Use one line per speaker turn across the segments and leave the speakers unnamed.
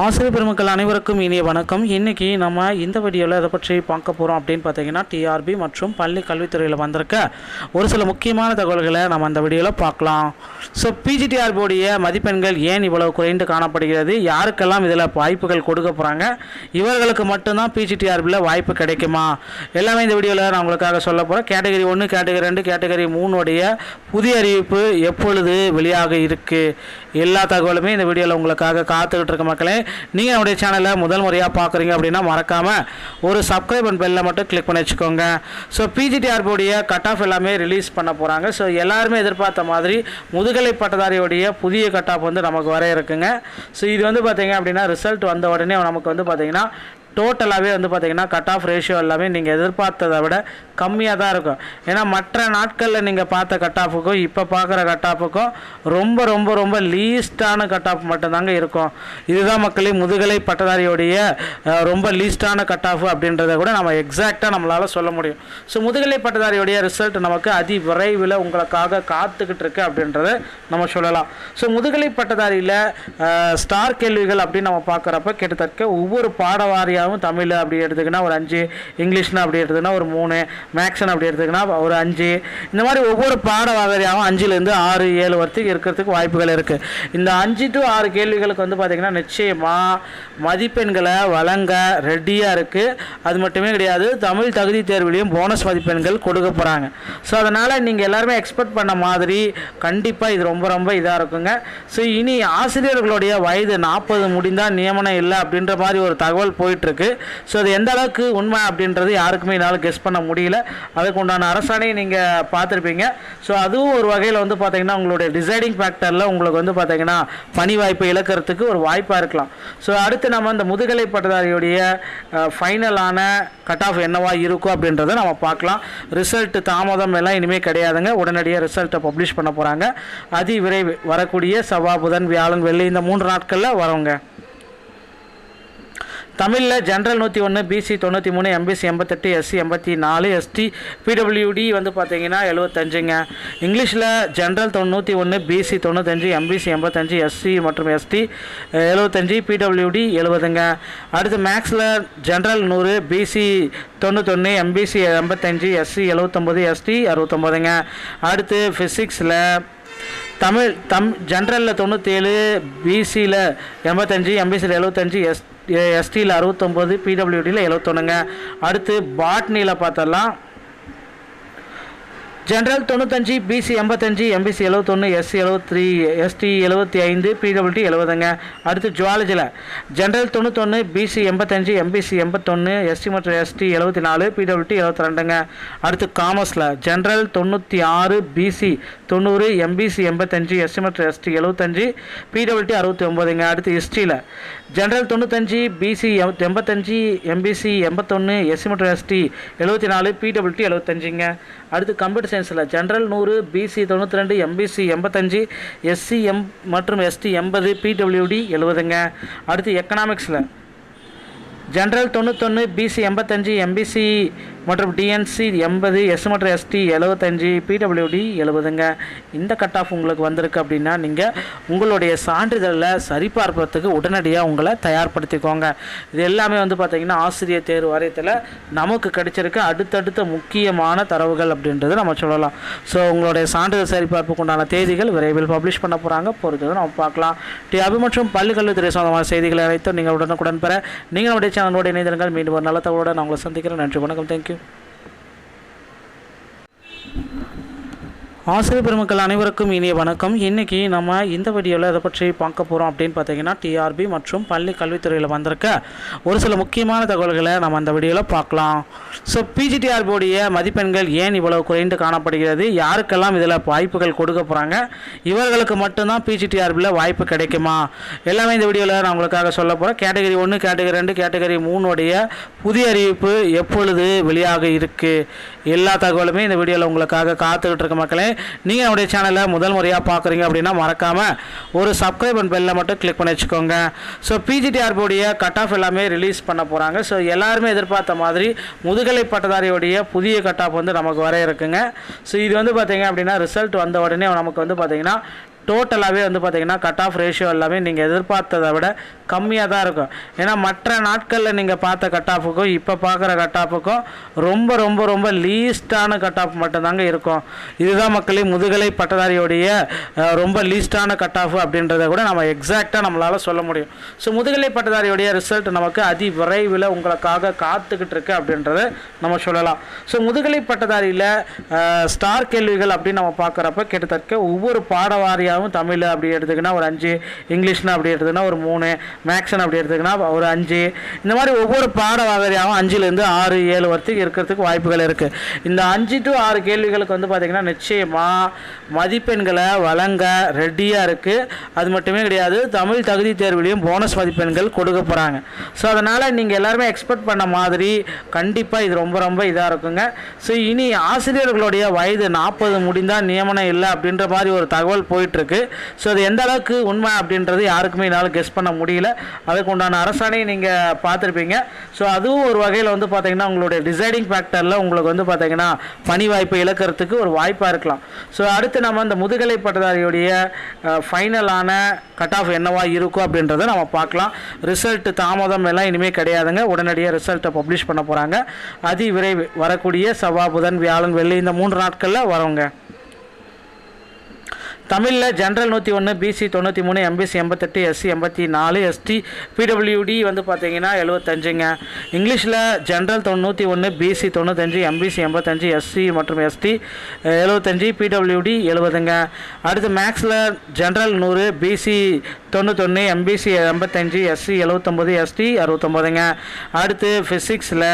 ஆசிரியர் பெருமக்கள் அனைவருக்கும் இனிய வணக்கம். இன்றைக்கி நம்ம இந்த வீடியோவில் எதை பற்றி பார்க்க போகிறோம் அப்படின்னு பார்த்தீங்கன்னா டிஆர்பி மற்றும் பள்ளி கல்வித்துறையில் வந்திருக்க ஒரு சில முக்கியமான தகவல்களை நம்ம அந்த வீடியோவில் பார்க்கலாம். ஸோ பிஜிடிஆர்பியோடைய மதிப்பெண்கள் ஏன் இவ்வளவு குறைந்து காணப்படுகிறது? யாருக்கெல்லாம் இதில் வாய்ப்புகள் கொடுக்க போகிறாங்க இவர்களுக்கு மட்டும்தான் பிஜிடிஆர்பியில் வாய்ப்பு கிடைக்குமா? எல்லாமே இந்த வீடியோவில் நான் உங்களுக்காக சொல்ல போகிறேன் கேட்டகரி ஒன்று கேட்டகரி ரெண்டு கேட்டகரி மூணுடைய புதிய அறிவிப்பு எப்பொழுது வெளியாக இருக்குது எல்லா தகவலுமே இந்த வீடியோவில் உங்களுக்காக காத்துக்கிட்டு இருக்க மக்களே நீங்கள் நம்முடைய சேனலை முதல் முறையாக பார்க்குறீங்க அப்படின்னா மறக்காமல் ஒரு சப்ஸ்கிரைப் அண்ட் பெல்லை மட்டும் கிளிக் பண்ணி வச்சுக்கோங்க. ஸோ பிஜிடிஆர்போடைய கட் ஆஃப் எல்லாமே ரிலீஸ் பண்ண போகிறாங்க ஸோ எல்லாருமே எதிர்பார்த்த மாதிரி முதுகலை பட்டதாரியோடைய புதிய கட் ஆஃப் வந்து நமக்கு வர இருக்குங்க. ஸோ இது வந்து பார்த்திங்க அப்படின்னா ரிசல்ட் வந்த உடனே நமக்கு வந்து பார்த்திங்கன்னா டோட்டலாகவே வந்து பார்த்திங்கன்னா கட் ஆஃப் ரேஷியோ எல்லாமே நீங்கள் எதிர்பார்த்ததை விட கம்மியாக தான் இருக்கும். ஏன்னா மற்ற நாட்களில் நீங்கள் பார்த்த கட் ஆஃபுக்கும் இப்போ பார்க்குற கட் ஆஃபுக்கும் ரொம்ப ரொம்ப ரொம்ப லீஸ்டான கட் ஆஃப் மட்டும்தாங்க இருக்கும். இதுதான் மக்களே முதுகலை பட்டதாரியோடைய ரொம்ப லீஸ்டான கட் ஆஃப் அப்படின்றத கூட நம்ம எக்ஸாக்டாக நம்மளால் சொல்ல முடியும். ஸோ முதுகலை பட்டதாரியோடைய ரிசல்ட் நமக்கு அதி விரைவில் உங்களுக்காக காத்துக்கிட்டு இருக்கு அப்படின்றத நம்ம சொல்லலாம். ஸோ முதுகலை பட்டதாரியில் ஸ்டார் கேள்விகள் அப்படின்னு நம்ம பார்க்குறப்ப கிட்டத்தட்ட ஒவ்வொரு பாடவாரியாகவும் தமிழ் அப்படி எடுத்துக்கினா ஒரு அஞ்சு இங்கிலீஷ்னா அப்படி எடுத்துக்கினா ஒரு மூணு மேக்ஷன் அப்படி எடுத்துக்கினா ஒரு அஞ்சு. இந்த மாதிரி ஒவ்வொரு பாடவாரியாகவும் அஞ்சுலேருந்து ஆறு ஏழு வரைக்கும் இருக்கிறதுக்கு வாய்ப்புகள் இருக்குது இந்த அஞ்சு டு ஆறு கேள்விகளுக்கு வந்து பார்த்திங்கன்னா நிச்சயமாக மதிப்பெண்களை வழங்க ரெடியாக இருக்குது அது மட்டுமே கிடையாது தமிழ் தகுதி தேர்விலையும் போனஸ் மதிப்பெண்கள் கொடுக்க போகிறாங்க ஸோ அதனால் நீங்கள் எல்லாருமே எக்ஸ்பெக்ட் பண்ண மாதிரி கண்டிப்பாக இது ரொம்ப ரொம்ப இதாக இருக்குங்க. ஸோ இனி ஆசிரியர்களுடைய வயது நாற்பது முடிந்தால் நியமனம் இல்லை அப்படின்ற மாதிரி ஒரு தகவல் போயிட்டுருக்கு ஸோ அது எந்த அளவுக்கு உண்மை அப்படின்றது யாருக்குமே என்னால் கெஸ் பண்ண முடியல. அதுக்கு உண்டான அரசாணையை நீங்கள் பார்த்துருப்பீங்க. ஸோ அதுவும் ஒரு வகையில் வந்து பார்த்தீங்கன்னா உங்களுடைய டிசைடிங் ஃபேக்டரில் உங்களுக்கு வந்து பார்த்தீங்கன்னா பணி வாய்ப்பை இழக்கிறதுக்கு ஒரு வாய்ப்பாக இருக்கலாம். ஸோ அடுத்து நம்ம இந்த முதுகலை பட்டதாரியுடைய ஃபைனலான கட் ஆஃப் என்னவா இருக்கும் அப்படின்றத நம்ம பார்க்கலாம். ரிசல்ட் தாமதம் எல்லாம் இனிமேல் கிடையாதுங்க. உடனடியாக ரிசல்ட்டை பப்ளிஷ் பண்ண போகிறாங்க அதி விரைவு வரக்கூடிய செவ்வாய் புதன் வியாழன் வெள்ளி இந்த மூன்று நாட்களில் வரவங்க தமிழில் ஜென்ரல் நூற்றி ஒன்று பிசி தொண்ணூற்றி மூணு எம்பிசி எண்பத்தெட்டு எஸ்சி எண்பத்தி நாலு எஸ்டி பிடபிள்யூடி வந்து பார்த்தீங்கன்னா எழுபத்தஞ்சுங்க இங்கிலீஷில் ஜென்ரல் தொண்ணூற்றி ஒன்று பிசி தொண்ணூத்தஞ்சு எம்பிசி எண்பத்தஞ்சு எஸ்சி மற்றும் எஸ்டி எழுபத்தஞ்சு பிடபிள்யூடி எழுபதுங்க அடுத்து மேக்ஸில் ஜென்ரல் நூறு பிசி தொண்ணூத்தொன்று எம்பிசி எண்பத்தஞ்சு எஸ்சி எழுபத்தொம்போது எஸ்டி அறுபத்தொம்போதுங்க அடுத்து ஃபிசிக்ஸில் தமிழ் தம் ஜென்ரலில் தொண்ணூற்றேழு பிசியில் எண்பத்தஞ்சு எம்பிசியில் எழுபத்தஞ்சு எஸ் எஸ்டியில் அறுபத்தொம்போது பிடபிள்யூடியில் எழுபத்தொன்னுங்க அடுத்து பாட்னியில் பார்த்தோம்னா ஜென்ரல் தொண்ணூத்தஞ்சு பிசி எண்பத்தஞ்சு எம்பிசி எழுபத்தொன்று எஸ்சி எழுபத்தி எஸ்டி எழுபத்தி ஐந்து பிடபிள்டி எழுபதுங்க அடுத்து ஜுவாலஜியில் ஜென்ரல் தொண்ணூத்தொன்று பிசி எண்பத்தஞ்சு எம்பிசி எண்பத்தொன்று எஸ்டி மற்றும் எஸ்டி எழுபத்தி நாலு பிடபிள்டி எழுபத்தி ரெண்டுங்க அடுத்து காமர்ஸில். ஜென்ரல் தொண்ணூற்றி ஆறு பிசி தொண்ணூறு எம்பிசி எண்பத்தஞ்சு எஸ்டி மற்றும் எஸ்டி எழுபத்தஞ்சு பிடபிள்டி அறுபத்தி ஒம்போதுங்க அடுத்து ஹிஸ்ட்ரியில் ஜென்ரல் தொண்ணூத்தஞ்சு பிசி எண்பத்தஞ்சு எம்பிசி எண்பத்தொன்று எஸ்சி மற்றும் எஸ்டி எழுபத்தி நாலு பிடபிள்டி எழுபத்தஞ்சுங்க அடுத்து கம்ப்யூட்டர் சயின்ஸில் ஜென்ரல் நூறு பிசி தொண்ணூற்றி ரெண்டு எம்பிசி எண்பத்தஞ்சு எஸ்சி எம் மற்றும் எஸ்டி எண்பது பிடபிள்யூடி எழுபதுங்க அடுத்து எக்கனாமிக்ஸில் ஜென்ரல் தொண்ணூத்தொன்று பிசி எண்பத்தஞ்சு எம்பிசி மற்றும் டிஎன்சி எண்பது எஸ் மற்றும் எஸ்டி எழுபத்தஞ்சி பிடபிள்யூடி எழுபதுங்க இந்த கட் ஆஃப் உங்களுக்கு வந்திருக்கு அப்படின்னா நீங்கள் உங்களுடைய சான்றிதழில் சரிபார்ப்பதுக்கு உடனடியாக உங்களை தயார்படுத்திக்கோங்க. இது எல்லாமே வந்து பார்த்திங்கன்னா ஆசிரியர் தேர்வு வாரியத்தில் நமக்கு கிடைச்சிருக்க. அடுத்தடுத்த முக்கியமான தரவுகள் அப்படின்றது நம்ம சொல்லலாம். ஸோ உங்களுடைய சான்றிதழ் சரிபார்ப்புக்கு உண்டான தேதிகள் விரைவில் பப்ளிஷ் பண்ண போகிறாங்க பொறுத்தது நம்ம பார்க்கலாம். டிஆபி மற்றும் பள்ளிக்கல்வித்துறை சொந்தமான செய்திகளை அனைத்தும் நீங்கள் உடனுக்குடன் பெற நீங்கள் நம்முடைய சேனலோட இணைந்திருங்கள். மீண்டும் ஒரு நல்ல தகவலோடு நான் உங்களை சந்திக்கிறேன். நன்றி வணக்கம். Thank you you. ஆசிரியர் பெருமக்கள் அனைவருக்கும் இனிய வணக்கம். இன்றைக்கி நம்ம இந்த வீடியோவில் எதை பற்றி பார்க்க போகிறோம் அப்படின்னு பார்த்தீங்கன்னா டிஆர்பி மற்றும் பள்ளி கல்வித்துறையில் வந்திருக்க ஒரு சில முக்கியமான தகவல்களை நம்ம அந்த வீடியோவில் பார்க்கலாம். ஸோ பிஜிடிஆர்பியோடைய மதிப்பெண்கள் ஏன் இவ்வளவு குறைந்து காணப்படுகிறது? யாருக்கெல்லாம் இதில் வாய்ப்புகள் கொடுக்க போகிறாங்க இவர்களுக்கு மட்டும்தான் பிஜிடிஆர்பியில் வாய்ப்பு கிடைக்குமா? எல்லாமே இந்த வீடியோவில் நான் உங்களுக்காக சொல்ல போகிறேன் கேட்டகரி ஒன்று கேட்டகரி ரெண்டு கேட்டகரி மூணுடைய புதிய அறிவிப்பு எப்பொழுது வெளியாக இருக்குது எல்லா தகவலுமே இந்த வீடியோவில் உங்களுக்காக காத்துக்கிட்டு இருக்க மக்களே நீங்கள் நம்முடைய சேனலை முதல் முறையாக பார்க்குறீங்க அப்படின்னா மறக்காமல் ஒரு சப்ஸ்கிரைப் அண்ட் பெல்லை மட்டும் கிளிக் பண்ணி வச்சுக்கோங்க. ஸோ பிஜிடிஆர்போடைய கட் ஆஃப் எல்லாமே ரிலீஸ் பண்ண போகிறாங்க ஸோ எல்லாருமே எதிர்பார்த்த மாதிரி முதுகலை பட்டதாரியோடைய புதிய கட் ஆஃப் வந்து நமக்கு வர இருக்குங்க. ஸோ இது வந்து பார்த்திங்க அப்படின்னா ரிசல்ட் வந்த உடனே நமக்கு வந்து பார்த்திங்கன்னா டோட்டலாகவே வந்து பார்த்திங்கன்னா கட் ஆஃப் ரேஷியோ எல்லாமே நீங்கள் எதிர்பார்த்ததை விட கம்மியாக தான் இருக்கும். ஏன்னா மற்ற நாட்களில் நீங்கள் பார்த்த கட் ஆஃபுக்கும் இப்போ பார்க்குற கட் ஆஃபுக்கும் ரொம்ப ரொம்ப ரொம்ப லீஸ்டான கட் ஆஃப் மட்டும்தாங்க இருக்கும். இதுதான் மக்களே முதுகலை பட்டதாரியோடைய ரொம்ப லீஸ்டான கட் ஆஃப் அப்படின்றத கூட நம்ம எக்ஸாக்டாக நம்மளால் சொல்ல முடியும். ஸோ முதுகலை பட்டதாரியோடைய ரிசல்ட் நமக்கு அதி விரைவில் உங்களுக்காக காத்துக்கிட்டு இருக்கு அப்படின்றத நம்ம சொல்லலாம். ஸோ முதுகலை பட்டதாரியில் ஸ்டார் கேள்விகள் அப்படின்னு நம்ம பார்க்குறப்ப கிட்டத்தட்ட ஒவ்வொரு பாடவாரியாகவும் தமிழ் அப்படி எடுத்துக்கினா ஒரு அஞ்சு இங்கிலீஷ்னு அப்படி எடுத்துக்கினா ஒரு மூணு மேக்ஷன் அப்படி எடுத்துக்கினா ஒரு அஞ்சு. இந்த மாதிரி ஒவ்வொரு பாடவாரியாகவும் அஞ்சுலேருந்து ஆறு ஏழு வரத்துக்கு இருக்கிறதுக்கு வாய்ப்புகள் இருக்குது இந்த அஞ்சு டு ஆறு கேள்விகளுக்கு வந்து பார்த்திங்கன்னா நிச்சயமாக மதிப்பெண்களை வழங்க ரெடியாக இருக்குது அது மட்டுமே கிடையாது தமிழ் தகுதி தேர்விலையும் போனஸ் மதிப்பெண்கள் கொடுக்க போகிறாங்க ஸோ அதனால் நீங்கள் எல்லாருமே எக்ஸ்பெக்ட் பண்ண மாதிரி கண்டிப்பாக இது ரொம்ப ரொம்ப இதாக இருக்குங்க. ஸோ இனி ஆசிரியர்களுடைய வயது நாற்பது முடிந்தால் நியமனம் இல்லை அப்படின்ற மாதிரி ஒரு தகவல் போயிட்டுருக்கு ஸோ அது எந்த அளவுக்கு உண்மை அப்படின்றது யாருக்குமே என்னால் கெஸ் பண்ண முடியல. அதுக்கு உண்டான அரசாணையை நீங்கள் பார்த்துருப்பீங்க. ஸோ அதுவும் ஒரு வகையில் வந்து பார்த்தீங்கன்னா உங்களுடைய டிசைடிங் ஃபேக்டரில் உங்களுக்கு வந்து பார்த்திங்கன்னா பணி வாய்ப்பை இழக்கிறதுக்கு ஒரு வாய்ப்பாக இருக்கலாம். ஸோ அடுத்து நம்ம இந்த முதுகலை பட்டதாரியுடைய ஃபைனலான கட் ஆஃப் என்னவா இருக்கும் அப்படின்றத நம்ம பார்க்கலாம். ரிசல்ட் தாமதம் எல்லாம் இனிமேல் கிடையாதுங்க. உடனடியாக ரிசல்ட்டை பப்ளிஷ் பண்ண போகிறாங்க அதி விரைவு வரக்கூடிய செவ்வாய் புதன் வியாழன் வெள்ளி இந்த மூன்று நாட்களில் வரவங்க தமிழில் ஜென்ரல் நூற்றி ஒன்று பிசி தொண்ணூற்றி மூணு எம்பிசி எண்பத்தெட்டு எஸ்சி எண்பத்தி நாலு எஸ்டி பிடபிள்யூடி வந்து பார்த்தீங்கன்னா எழுபத்தஞ்சுங்க இங்கிலீஷில் ஜென்ரல் தொண்ணூற்றி ஒன்று பிசி தொண்ணூத்தஞ்சு எம்பிசி எண்பத்தஞ்சு எஸ்சி மற்றும் எஸ்டி எழுபத்தஞ்சு பிடபிள்யூடி எழுபதுங்க அடுத்து மேக்ஸில் ஜென்ரல் நூறு பிசி தொண்ணூத்தொன்று எம்பிசி எண்பத்தஞ்சு எஸ்சி எழுபத்தொம்போது எஸ்டி அறுபத்தொம்போதுங்க அடுத்து ஃபிசிக்ஸில்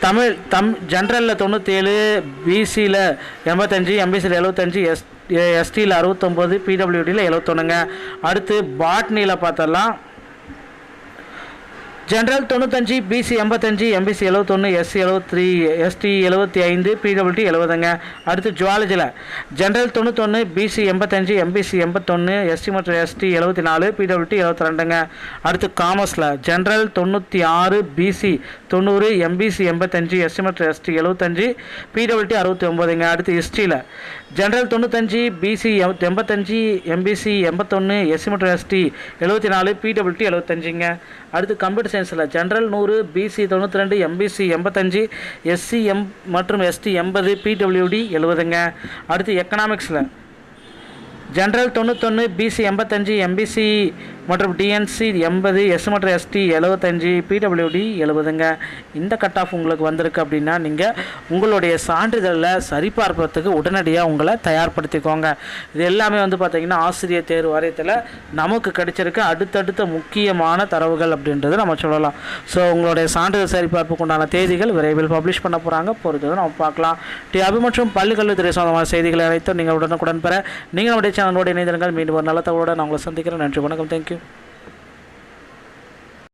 தமிழ் தம் ஜென்ரலில் தொண்ணூற்றேழு பிசியில் எண்பத்தஞ்சு எம்பிசியில் எழுபத்தஞ்சு எஸ் எஸ்டியில் அறுபத்தொம்போது பிடபிள்யூடியில் எழுபத்தொன்னுங்க அடுத்து பாட்னியில் பார்த்தோம்னா ஜென்ரல் தொண்ணூத்தஞ்சு பிசி எண்பத்தஞ்சு எம்பிசி எழுபத்தொன்று எஸ்சி எழுபத்தி எஸ்டி எழுபத்தி ஐந்து பிடபிள்டி எழுபதுங்க அடுத்து ஜுவாலஜியில் ஜென்ரல் தொண்ணூத்தொன்று பிசி எண்பத்தஞ்சு எம்பிசி எண்பத்தொன்று எஸ்டி மற்றும் எஸ்டி எழுபத்தி நாலு பிடபிள்டி எழுபத்தி ரெண்டுங்க. அடுத்து காமர்ஸில் ஜென்ரல் தொண்ணூற்றி ஆறு பிசி தொண்ணூறு எம்பிசி எண்பத்தஞ்சு எஸ்டி மற்றும் எஸ்டி எழுபத்தஞ்சு பிடபிள்டி அறுபத்தி ஒம்போதுங்க அடுத்து ஹிஸ்ட்ரியில் ஜென்ரல் தொண்ணூத்தஞ்சு பிசி எண்பத்தஞ்சு எம்பிசி எண்பத்தொன்று எஸ்சி மற்றும் எஸ்டி எழுபத்தி நாலு பிடபிள்டி எழுபத்தஞ்சுங்க அடுத்து கம்ப்யூட்டர் சயின்ஸில் ஜென்ரல் நூறு பிசி தொண்ணூற்றி ரெண்டு எம்பிசி எண்பத்தஞ்சு எஸ்சி எம் மற்றும் எஸ்டி எண்பது பிடபிள்யூடி எழுபதுங்க அடுத்து எக்கனாமிக்ஸில் ஜென்ரல் தொண்ணூத்தொன்று பிசி எண்பத்தஞ்சு எம்பிசி மற்றும் டிஎன்சி எண்பது எஸ் மற்றும் எஸ்டி எழுபத்தஞ்சி பிடபிள்யூடி எழுபதுங்க இந்த கட் ஆஃப் உங்களுக்கு வந்திருக்கு அப்படின்னா நீங்கள் உங்களுடைய சான்றிதழில் சரிபார்ப்பதுக்கு உடனடியாக உங்களை தயார்படுத்திக்கோங்க. இது எல்லாமே வந்து பார்த்திங்கன்னா ஆசிரியர் தேர்வு வாரியத்தில் நமக்கு கிடைச்சிருக்க. அடுத்தடுத்த முக்கியமான தரவுகள் அப்படின்றது நம்ம சொல்லலாம். ஸோ உங்களுடைய சான்றிதழ் சரிபார்ப்புக்கு உண்டான தேதிகள் விரைவில் பப்ளிஷ் பண்ண போகிறாங்க பொறுத்தது நம்ம பார்க்கலாம். டிஆபி மற்றும் பள்ளிக்கல்வித்துறை சொந்தமான செய்திகளை அனைத்தும் நீங்கள் உடனுக்குடன் பெற நீங்கள் நம்முடைய சேனலோட இணைந்திருங்கள். மீண்டும் ஒரு நல்ல தகவலோடு நான் உங்களை சந்திக்கிறேன். நன்றி வணக்கம். Thank you you